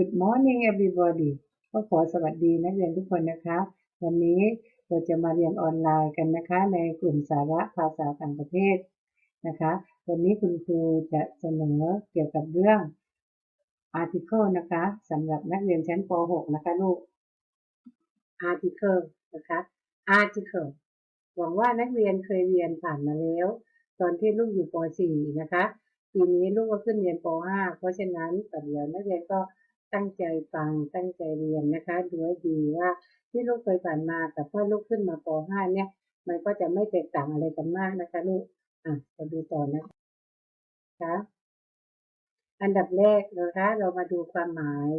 Good morning everybody ก็ขอสวัสดีนักเรียนทุกคนนะคะ วันนี้เราจะมาเรียนออนไลน์กันนะคะ ในกลุ่มสาระภาษาต่างประเทศนะคะ วันนี้คุณครูจะเสนอเกี่ยวกับเรื่อง article นะคะสำหรับนักเรียนชั้นป .6 นะคะลูก article นะคะ article หวังว่านักเรียนเคยเรียนผ่านมาแล้ว ตอนที่ลูกอยู่ป .4 นะคะปีนี้ลูกก็ขึ้นเรียนป .5 เพราะฉะนั้นแต่เดี๋ยวนักเรียนก็ ตั้งใจฟังตั้งใจเรียนนะคะดูให้ดีว่าที่ลูกเคยผ่านมากับพอลูกขึ้นมาป .5 เนี่ย มันก็จะไม่แตกต่างอะไรกันมากนะคะลูกอะมาดูต่อนะคะอันดับแรกนะคะเรามาดูความหมาย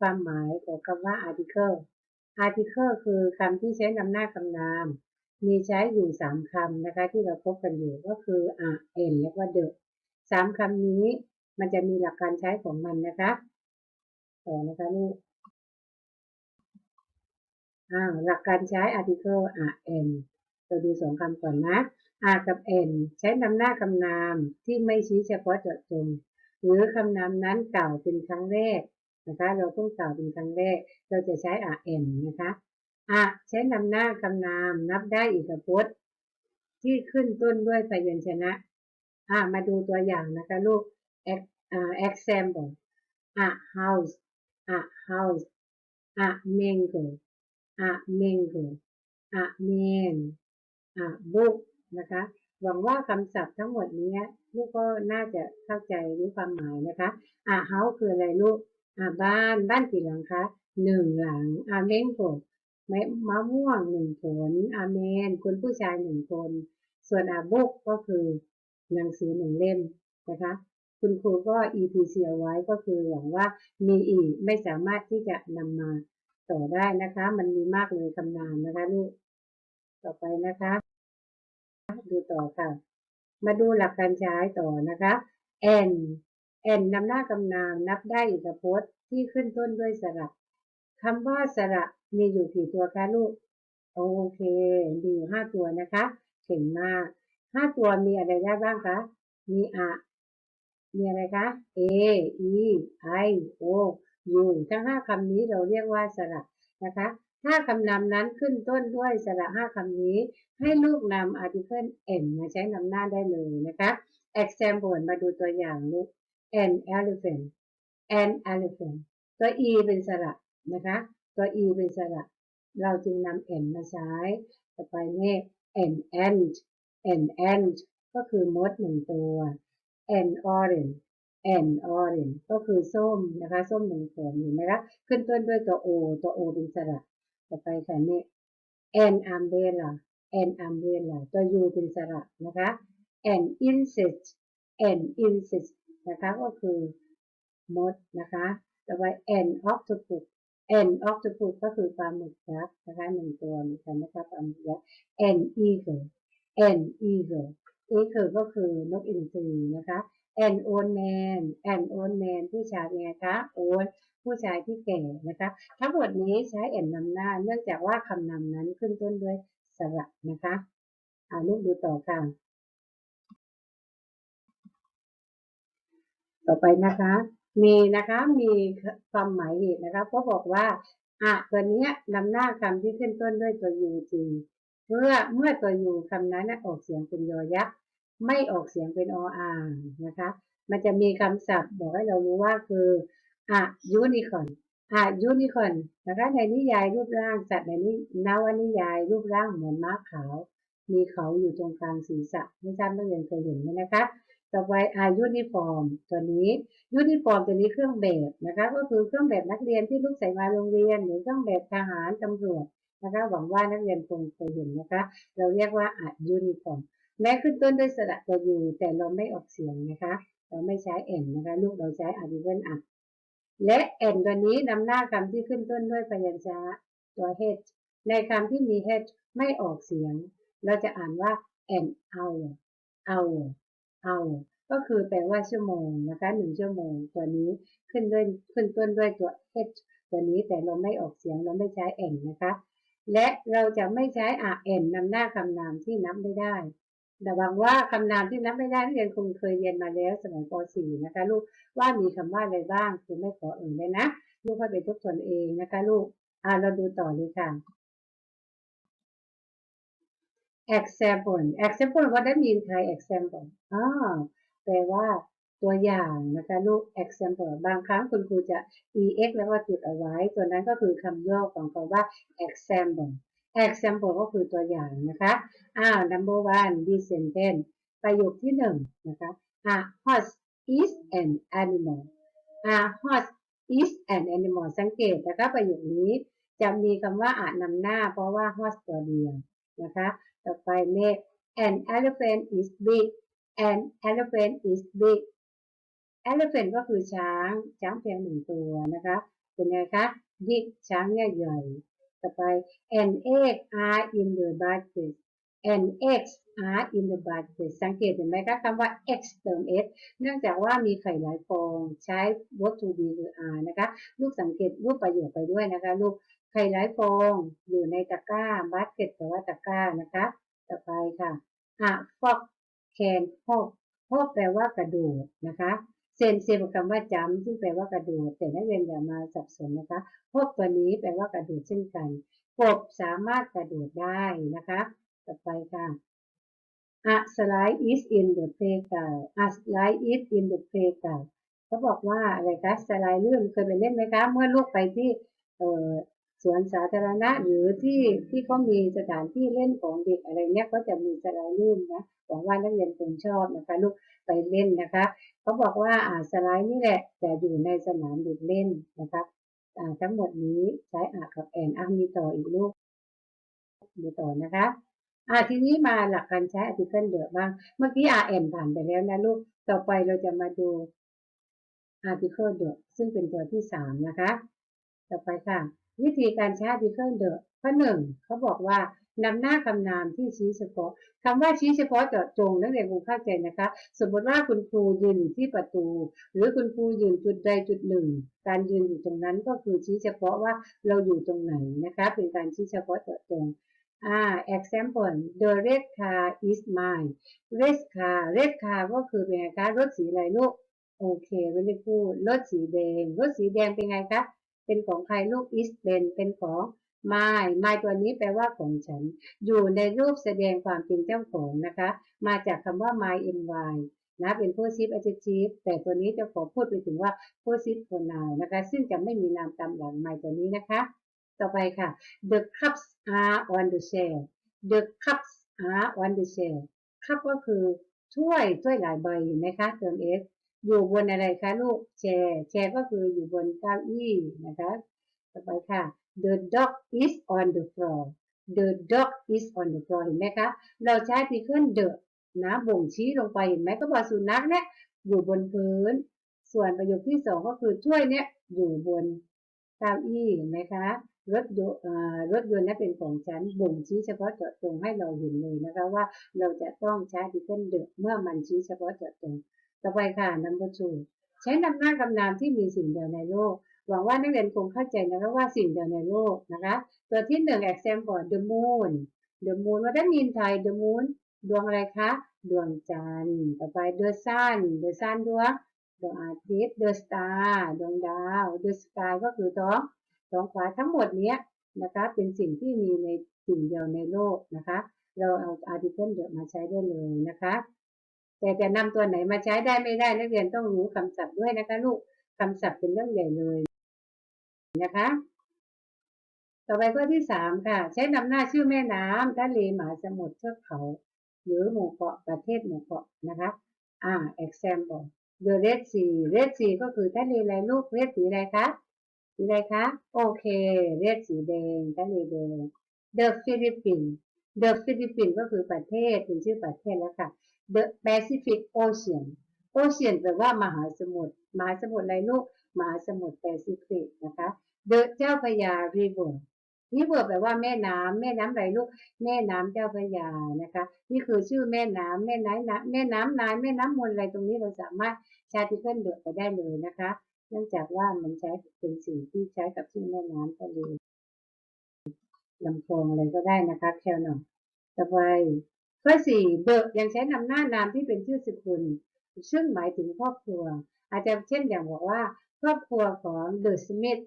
ความหมายของคำว่า article article คือคำที่ใช้นำหน้าคำนาม มีใช้อยู่สามคำนะคะ ที่เราพบกันอยู่ก็คือ a n และว่า the สามคำนี้มันจะมีหลักการใช้ของมันนะคะ ต่อนะคะลูกหลักการใช้ article a n เราดูสองคำก่อนนะ a กับ n ใช้นำหน้าคำนามที่ไม่ชี้เฉพาะเจาะจง หรือคำนามนั้นกล่าวเป็นครั้งแรกนะคะเราต้องกล่าวเป็นครั้งแรก เราจะใช้ a n นะคะ a ใช้นำหน้าคำนามนับได้อีกพจน์ ที่ขึ้นต้นด้วยพยัญชนะมาดูตัวอย่างนะคะลูก example a house a house a mango a mango a man a book นะคะ หวังว่าคำศัพท์ทั้งหมดนี้ลูกก็น่าจะเข้าใจรู้ความหมายนะคะ a house คืออะไรลูก a บ้าน บ้านกี่หลังคะหนึ่งหลัง a mango มมะม่วงหนึ่งผล a man คนผู้ชายหนึ่งคน ส่วน a book ก็คือหนังสือหนึ่งเล่มนะคะ คุณครูก็ EPC เอาไว้ก็คือหวังว่ามีอีกไม่สามารถที่จะนำมาต่อได้นะคะ มันมีมากเลยคำนามนะคะลูกต่อไปนะคะ ดูต่อค่ะ มาดูหลักการใช้ต่อนะคะ n n นำหน้าคำนามนับได้อีกพจน์ที่ขึ้นต้นด้วยสระคำว่าสระมีอยู่กี่ตัวคะลูก โอเค มีอยู่ห้าตัวนะคะ เก่งมากห้าตัวมีอะไรได้บ้างคะ มีอะ มีอะไรคะ A E I O U ทั้งห้าคำนี้เราเรียกว่าสระนะคะถ้าคำนำนั้นขึ้นต้นด้วยสระห้าคำนี้ ให้ลูกนำ article n มาใช้นำหน้าได้เลยนะคะ example มาดูตัวอย่างลูก an elephant an elephant ตัว e เป็นสระนะคะ ตัว e เป็นสระ เราจึงนำ n มาใช้ ต่อไปนี่ an ant an ant ก็คือมดหนึ่งตัว an orange an orange ก็คือส้มนะคะ ส้มหนึ่งผลเห็นไหมคะขึ้นต้นด้วยตัว o ตัว o เป็นสระต่อไปค่ะนี่ an umbrella an umbrella ตัว u เป็นสระนะคะ an insect an insect นะคะก็คือมดนะคะต่อไป an octopus an octopus ก็คือปลาหมึกยักษ์นะคะหนึ่งตัวเหมือนกันนะคะปลาหมึกยักษ์ an eagle an eagle eagle ก็คือนกอินทรีนะคะ an old man an old man ผู้ชายไงคะ old ผู้ชายที่แก่นะคะ ทั้งหมดนี้ใช้ n นำหน้า เนื่องจากว่าคำนำนั้นขึ้นต้นด้วยสระนะคะอ่าลูกดูต่อค่ะต่อไปนะคะ มีนะคะมีความหมายเหตุนะคะก็บอกว่าอะตัวนี้นำหน้าคำที่ขึ้นต้นด้วยตัวยูจริงเมื่อเมื่อตัวยูคำนั้นออกเสียงเป็นยอยักษ์ ไม่ออกเสียงเป็นออ่างนะคะ มันจะมีคำศัพท์บอกให้เรารู้ว่าคืออะยูนิคอนอะยูนิคอนนะคะในนิยายรูปร่างสัตว์ในนี้นวนิยายรูปร่างเหมือนม้าขาว มีเขาอยู่ตรงกลางศีรษะไม่ทราบนักเรียนเคยเห็นไหมนะคะต่อไปอายูนิฟอร์ม ตัวนี้ยูนิฟอร์มตัวนี้เครื่องแบบนะคะก็คือเครื่องแบบนักเรียนที่ลูกใส่มาโรงเรียน หรือเครื่องแบบทหารตำรวจนะคะหวังว่านักเรียนคงเคยเห็นนะคะ เราเรียกว่าอายูนิฟอร์ม แม้ขึ้นต้นด้วยสระตัวยูแต่เราไม่ออกเสียงนะคะ เราไม่ใช้เอ็นนะคะ ลูกเราใช้อาร์ติเคิลอัและเอ็นตัวนี้นำหน้าคำที่ขึ้นต้นด้วยพยัญชนะตัว h ในคำที่มี h ไม่ออกเสียง เราจะอ่านว่า an hour hour hour ก็คือแปลว่าชั่วโมงนะคะหนึ่งชั่วโมง ตัวนี้ขึ้นด้วยขึ้นต้นด้วยตัว h ตัวนี้แต่เราไม่ออกเสียงเราไม่ใช้ n นะคะ และเราจะไม่ใช้ rn นำหน้าคำนามที่นับไม่ได้ แต่หวังว่าคำนามที่นับไม่ได้นักเรียนคงเคยเรียนมาแล้วสมัยป .4 นะคะ ลูกว่ามีคำว่าอะไรบ้างคือไม่ขอเอ่ยเลยนะ ลูกค่อยไปทบทวนเองนะคะ ลูกอ่าเราดูต่อเลยค่ะ example example what that mean Thai example อ่าแปลว่าตัวอย่างนะคะลูก example บางครั้งคุณครูจะ ex แล้วก็จุดเอาไว้ ตัวนั้นก็คือคำย่อของคำว่า example example ก็คือตัวอย่างนะคะ อ้าว number one this sentence ประโยคที่หนึ่งนะคะ a horse is an animal a horse is an animal สังเกตนะคะประโยคนี้จะมีคำว่าอ่านำหน้าเพราะว่า horse ตัวเดียวนะคะ ต่อไปเลข an elephant is big an elephant is big elephant ก็คือช้าง ช้างเพียงหนึ่งตัวนะคะ เป็นไงคะ big ช้างเนี่ใหญ่ ต่อไป an egg are in the basket an egg are in the basket สังเกตเห็นไหมคะคำว่า x เติม s เนื่องจากว่ามีไข่หลายฟองใช้ verb to be คือ are นะคะ ลูกสังเกตรูปประโยคไปด้วยนะคะ ลูกไข่หลายฟองอยู่ในตะกร้า basket แปลว่าตะกร้านะคะ ต่อไปค่ะ a fox can hop hop แปลว่ากระโดดนะคะ ซนเซกับคำว่าจำซึ่งแปลว่ากระโดดแต่นักเรียนอย่ามาสับสนนะคะพวกตัวนี้แปลว่ากระโดดเช่นกันกบสามารถกระโดดได้นะคะ ต่อไปค่ะ A slide is in the playground A slide is in the playground เขาบอกว่าอะไรคะสไลด์ลื่นเคยไปเล่นไหมคะ เมื่อลูกไปที่เอ่อ สวนสาธารณะหรือที่ที่เขามีสถานที่เล่นของเด็กอะไรเนี้ยก็จะมีสไลด์ลื่นนะหวังว่านักเรียนคงชอบนะคะลูกไปเล่นนะคะเขาบอกว่าอ่าสไลด์นี่แหละจะอยู่ในสนามเด็กเล่นนะครับอ่าทั้งหมดนี้ใช้อากับแอนอะมีต่ออีกลูกมีต่อนะคะอ่าทีนี้มาหลักการใช้ article เดือบ้างเมื่อกี้ rn ผ่านไปแล้วนะลูกต่อไปเราจะมาดู article เดือะซึ่งเป็นตัวที่สามนะคะ ต่อไปค่ะ วิธีการใช้ article เดอข้อหนึ่งเขาบอกว่านำหน้าคำนามที่ชี้เฉพาะคำว่าชี้เฉพาะเจาะจงนักเรียนคงเข้าใจนะคะ สมมติว่าคุณครูยืนที่ประตู หรือคุณครูยืนจุดใดจุดหนึ่ง การยืนอยู่ตรงนั้นก็คือชี้เฉพาะว่าเราอยู่ตรงไหนนะคะ เป็นการชี้เฉพาะเจาะจงอ่า example the red car is mine red car red car ก็คือเป็นไงคะรถสีอะไรลูกโอเค very good รถสีแดง รถสีแดงเป็นไงคะ เป็นของใครลูก is เป็นเป็นของ my my ตัวนี้แปลว่าของฉัน อยู่ในรูปแสดงความเป็นเจ้าของนะคะ มาจากคำว่า my my นะเป็น possessive adjective แต่ตัวนี้จะขอพูดไปถึงว่า possessive pronoun นะคะ ซึ่งจะไม่มีนามตามหลัง my ตัวนี้นะคะ ต่อไปค่ะ the cups are on the shelf the cups are on the shelf cup ก็คือถ้วยถ้วยหลายใบเห็นไหมคะเติม s อยู่บนอะไรคะลูกแชร์แชร์ก็คืออยู่บนเก้าอี้นะคะต่อไปค่ะ the dog is on the floor the dog is on the floor เห็นไหมคะ เราใช้พีเคิล the นะบ่งชี้ลงไปเห็นไหมก็บอกสุนัขเนี่ยอยู่บนพื้น ส่วนประโยคที่สองก็คือถ้วยเนี่ยอยู่บนเก้าอี้เห็นไหมคะรถยนต์รถยนต์นั้นเป็นของฉันบ่งชี้เฉพาะเจาะจงให้เราเห็นเลยนะคะว่าเราจะต้องใช้ดิเคิลเดอะเมื่อมันชี้เฉพาะเจาะจง ต่อไปค่ะ number two ใช้นำหน้าคำนามที่มีสิ่งเดียวในโลก หวังว่านักเรียนคงเข้าใจนะคะว่าสิ่งเดียวในโลกนะคะ ตัวที่หนึ่ง example the moon the moon ว่าได้ยินไทย the moon ดวงอะไรคะ ดวงจันทร์ ต่อไป the sun the sun ดวงดวงอาทิตย์ the star ดวงดาว the sky ก็คือท้องท้องฟ้าทั้งหมดเนี้ยนะคะเป็นสิ่งที่มีในสิ่งเดียวในโลกนะคะ เราเอา article เดอะมาใช้ได้เลยนะคะ แต่จะนำตัวไหนมาใช้ได้ไม่ได้นักเรียนต้องรู้คำศัพท์ด้วยนะคะลูกคำศัพท์เป็นเรื่องใหญ่เลยนะคะ ต่อไปข้อที่สามค่ะ ใช้นำหน้าชื่อแม่น้ำทะเลมหาสมุทรเทือกเขา หรือหมู่เกาะประเทศหมู่เกาะนะคะ อ่า example the red sea red sea ก็คือทะเลอะไรลูก red สีอะไรคะสีอะไรคะ โอเค เรียกสีแดงทะเลแดง The Philippines The Philippines ก็คือประเทศเป็นชื่อประเทศแล้วค่ะ The Pacific Ocean Ocean แปลว่ามหาสมุทร มหาสมุทรอะไรลูก มหาสมุทรแปซิฟิกนะคะ The เจ้าพระยา River River แปลว่าแม่น้ำแม่น้ำอะไรลูก แม่น้ำเจ้าพระยานะคะ นี่คือชื่อแม่น้ำแม่น้ำน้ำแม่น้ำนายแม่น้ำมนอะไรตรงนี้เราสามารถใช้ที่เพื่อนเดือดไปได้เลยนะคะ เนื่องจากว่ามันใช้เป็นสิ่งที่ใช้กับชื่อแม่น้ำทะเลลำโพงอะไรก็ได้นะคะแค่หน่อยต่อไป ข้อสี่เดอะยังใช้นำหน้านามที่เป็นชื่อสกุล ซึ่งหมายถึงครอบครัว อาจจะเช่นอย่างบอกว่า ครอบครัวของเดอะสมิธ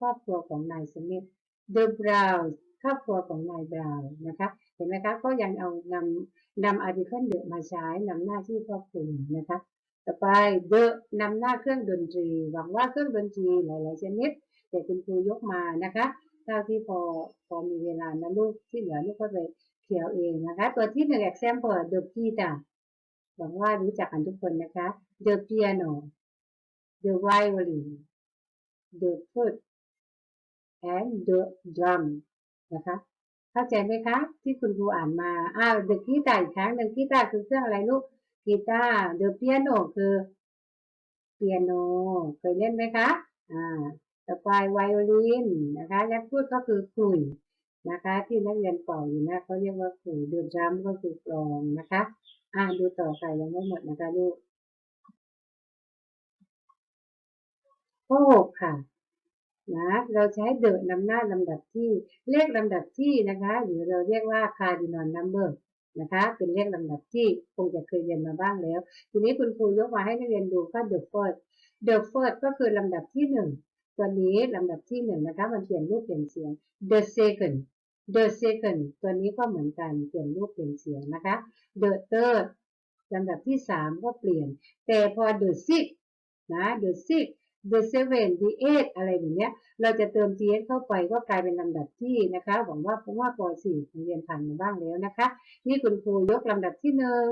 ครอบครัวของนายสมิธเดอะบราวน์ครอบครัวของนายบราวน์นะคะเห็นไหมคะก็ยังเอานำนำอาร์ติเคิลเดอะมาใช้นำหน้าที่ครอบคลุมนะคะต่อไปเดอะนำหน้าเครื่องดนตรี หวังว่าเครื่องดนตรีหลาย ๆ ชนิดแต่คุณครูยกมานะคะเท่าที่พอพอมีเวลานะลูกที่เหลือลูกก็ไป เขียวเองนะคะ ตัวที่หนึ่ง example the guitar หวังว่ารู้จักกันทุกคนนะคะ the piano the violin the flute and the drum นะคะ เข้าใจไหมคะ ที่คุณครูอ่านมา อ้าว the guitar อีกครั้งหนึ่งกีตาร์คือเครื่องอะไรลูกกีตาร์ the piano คือเปียโน เคยเล่นไหมคะ อ่าต่อไปไวโอลินนะคะ ยักพูดก็คือขลุ่ย นะคะที่นักเรียนเป่าอยู่นะเขาเรียกว่าขุยดูดรัมก็คือกลองนะคะอ่าดูต่อไปยังไม่หมดนะคะลูกข้อหกค่ะนะเราใช้เดอะนำหน้าลำดับที่เลขลำดับที่นะคะ หรือเราเรียกว่า cardinal number นะคะ เป็นเลขลำดับที่คงจะเคยเรียนมาบ้างแล้ว ทีนี้คุณครูยกมาให้นักเรียนดูก็ the first the first ก็คือลำดับที่หนึ่ง ตัวนี้ลำดับที่หนึ่งนะคะมันเปลี่ยนรูปเปลี่ยนเสียง the second the second ตัวนี้ก็เหมือนกันเปลี่ยนรูปเปลี่ยนเสียงนะคะ the third ลำดับที่สามก็เปลี่ยน แต่พอ the six นะ the six the seven the eight อะไรอย่างเงี้ย เราจะเติม th เข้าไปก็กลายเป็นลำดับที่นะคะ หวังว่าเพราะว่าป .4 เรียนผ่านมาบ้างแล้วนะคะ นี่คุณครูยกลำดับที่หนึ่ง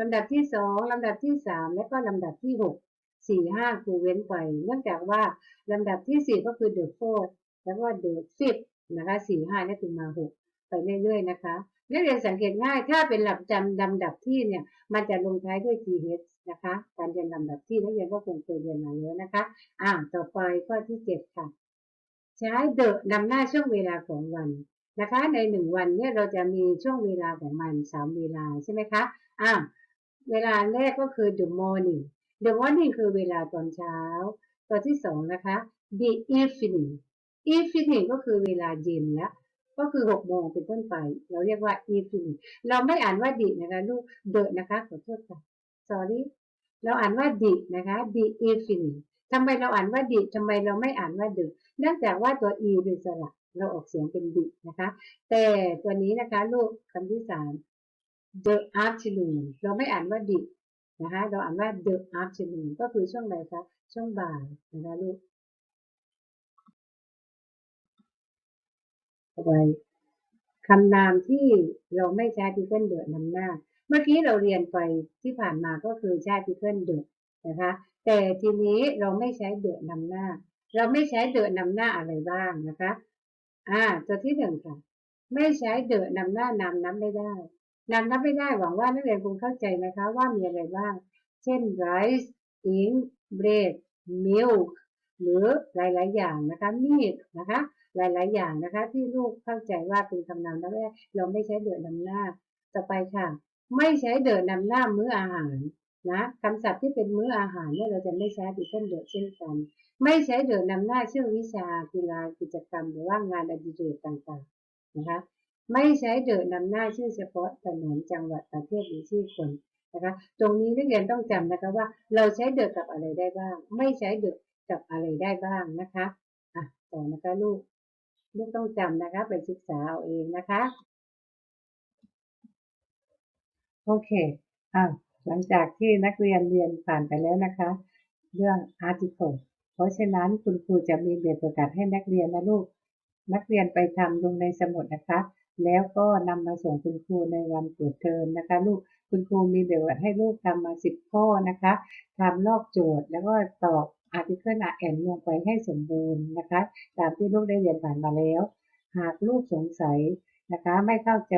ลำดับที่สองลำดับที่สามและก็ลำดับที่หก สี่ห้าครูเว้นไป เนื่องจากว่าลำดับที่สี่ก็คือ the fourth แล้วก็ the fifth นะคะสี่ห้านี่คือมาหกไปเรื่อยๆนะคะนักเรียนสังเกตง่าย ถ้าเป็นหลักจำลำดับที่เนี่ย มันจะลงท้ายด้วย th นะคะ การเรียนลำดับที่นักเรียนก็คงเคยเรียนมาแล้วนะคะ อ่า ต่อไปข้อที่เจ็ดค่ะ ใช้เดอะนำหน้าช่วงเวลาของวันนะคะ ในหนึ่งวันเนี่ยเราจะมีช่วงเวลาของมันสามเวลาใช่ไหมคะ อ่า เวลาแรกก็คือ the morning the morning คือเวลาตอนเช้า ตัวที่สองนะคะ the evening evening ก็คือเวลาเย็นแล้ว ก็คือหกโมงเป็นต้นไป เราเรียกว่า evening เราไม่อ่านว่าดินะคะลูก the นะคะขอโทษค่ะ sorry เราอ่านว่าดินะคะ the evening ทำไมเราอ่านว่าดิทำไมเราไม่อ่านว่าดึก เนื่องจากว่าตัว e เป็นสระเราออกเสียงเป็นดินะคะ แต่ตัวนี้นะคะลูกคำที่สาม the afternoon เราไม่อ่านว่าดิ นะคะเราอ่านว่า the afternoon ก็คือช่วงไหนคะช่วงบ่ายนะคะลูกต่อไปคำนามที่เราไม่ใช้ article the นำหน้า เมื่อกี้เราเรียนไปที่ผ่านมาก็คือใช้ article the นะคะ แต่ทีนี้เราไม่ใช้เดอะนำหน้า เราไม่ใช้เดอะนำหน้าอะไรบ้างนะคะ อ่า ตัวที่หนึ่งค่ะ ไม่ใช้เดอะนำหน้านำนับไม่ได้ นำนับไม่ได้หวังว่านักเรียนคงเข้าใจนะคะว่ามีอะไรบ้าง เช่น rice ink bread milk หรือหลาย ๆ อย่างนะคะ meat นะคะ หลาย ๆ อย่างนะคะ ที่ลูกเข้าใจว่าเป็นคำนามนับไม่ได้เราไม่ใช้เดือะนำหน้า ต่อไปค่ะ ไม่ใช้เดือะนำหน้ามื้ออาหารนะคำศัพท์ที่เป็นมื้ออาหารเนี่ยเราจะไม่ใช้ดิเช่นเดือะเช่นกัน ไม่ใช้เดือะนำหน้าชื่อวิชากีฬากิจกรรมหรือว่างานอดิเรกต่าง ๆ นะคะ ไม่ใช้เดอะนำหน้าชื่อเฉพาะถนนจังหวัดประเทศหรือชื่อคนนะคะ ตรงนี้นักเรียนต้องจำนะคะว่า เราใช้เดอะกับอะไรได้บ้าง ไม่ใช้เดอะกับอะไรได้บ้างนะคะอะต่อนะคะลูกลูกต้องจำนะคะ ไปศึกษาเอาเองนะคะโอเคอะหลังจากที่นักเรียนเรียนผ่านไปแล้วนะคะ เรื่อง article เพราะฉะนั้นคุณครูจะมีแบบประกาศให้นักเรียนนะลูก นักเรียนไปทำลงในสมุดนะคะ แล้วก็นำมาส่งคุณครูในวันเปิดเทอมนะคะ ลูกคุณครูมีแบบประกาให้ลูกทำมาสิบข้อนะคะทำลอกโจทย์แล้วก็ตอบ article อ่านลงไปให้สมบูรณ์นะคะตามที่ลูกได้เรียนผ่านมาแล้ว หากลูกสงสัยนะคะ ไม่เข้าใจ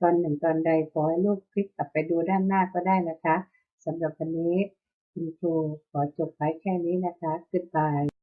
ตอนหนึ่งตอนใดขอให้ลูกคลิกกลับไปดูด้านหน้าก็ได้นะคะสำหรับวันนี้คุณครูขอจบไว้แค่นี้นะคะ Goodbye